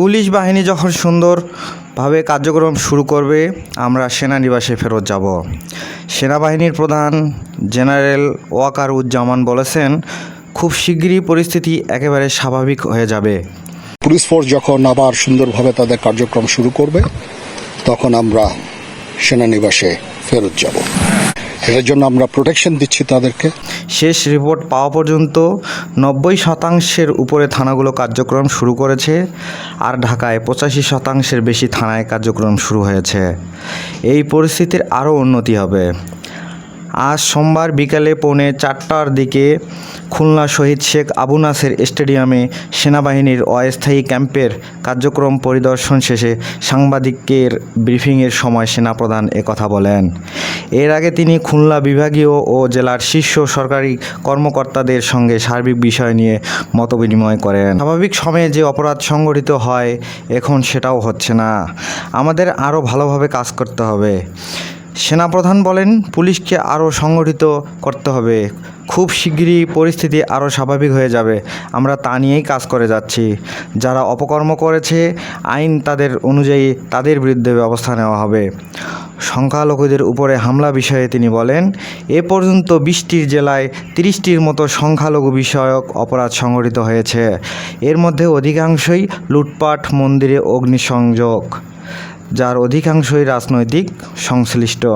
Police বাহিনী যখন সুন্দরভাবে কার্যক্রম শুরু করবে, আমরা সেনানিবাসে ফেরত যাব। সেনাবাহিনীর প্রধান জেনারেল ওয়াকার উজ্জামান বলেছেন, খুব শিগগিরই পরিস্থিতি একেবারে স্বাভাবিক হয়ে যাবে। পুলিশ ফোর্স যখন আবার সুন্দরভাবে তাদের কার্যক্রম শুরু করবে, তখন আমরা সেনানিবাসে ফেরত যাব। এটার জন্য আমরা প্রোটেকশন দিচ্ছি তাদেরকে। শেষ রিপোর্ট পাওয়া পর্যন্ত নব্বই শতাংশের উপরে থানাগুলো কার্যক্রম শুরু করেছে, আর ঢাকায় পঁচাশি শতাংশের বেশি থানায় কার্যক্রম শুরু হয়েছে। এই পরিস্থিতির আরও উন্নতি হবে। আজ সোমবার বিকালে পৌনে চারটার দিকে খুলনা শহীদ শেখ আবু নাসের স্টেডিয়ামে সেনাবাহিনীর অস্থায়ী ক্যাম্পের কার্যক্রম পরিদর্শন শেষে সাংবাদিকের ব্রিফিংয়ের সময় সেনাপ্রধান একথা বলেন। এর আগে তিনি খুলনা বিভাগীয় ও জেলার শীর্ষ সরকারি কর্মকর্তাদের সঙ্গে সার্বিক বিষয় নিয়ে মতবিনিময় করেন। স্বাভাবিক সময়ে যে অপরাধ সংগঠিত হয়, এখন সেটাও হচ্ছে না। আমাদের আরও ভালোভাবে কাজ করতে হবে। সেনাপ্রধান বলেন, পুলিশকে আরও সংগঠিত করতে হবে। খুব শিগগিরই পরিস্থিতি আরও স্বাভাবিক হয়ে যাবে। আমরা তা নিয়েই কাজ করে যাচ্ছি। যারা অপকর্ম করেছে, আইন তাদের অনুযায়ী তাদের বিরুদ্ধে ব্যবস্থা নেওয়া হবে। সংখ্যালঘুদের উপরে হামলা বিষয়ে তিনি বলেন, এ পর্যন্ত বিশটির জেলায় তিরিশটির মতো সংখ্যালঘু বিষয়ক অপরাধ সংঘটিত হয়েছে। এর মধ্যে অধিকাংশই লুটপাট, মন্দিরে অগ্নিসংযোগ, যার অধিকাংশই রাজনৈতিক সংশ্লিষ্ট।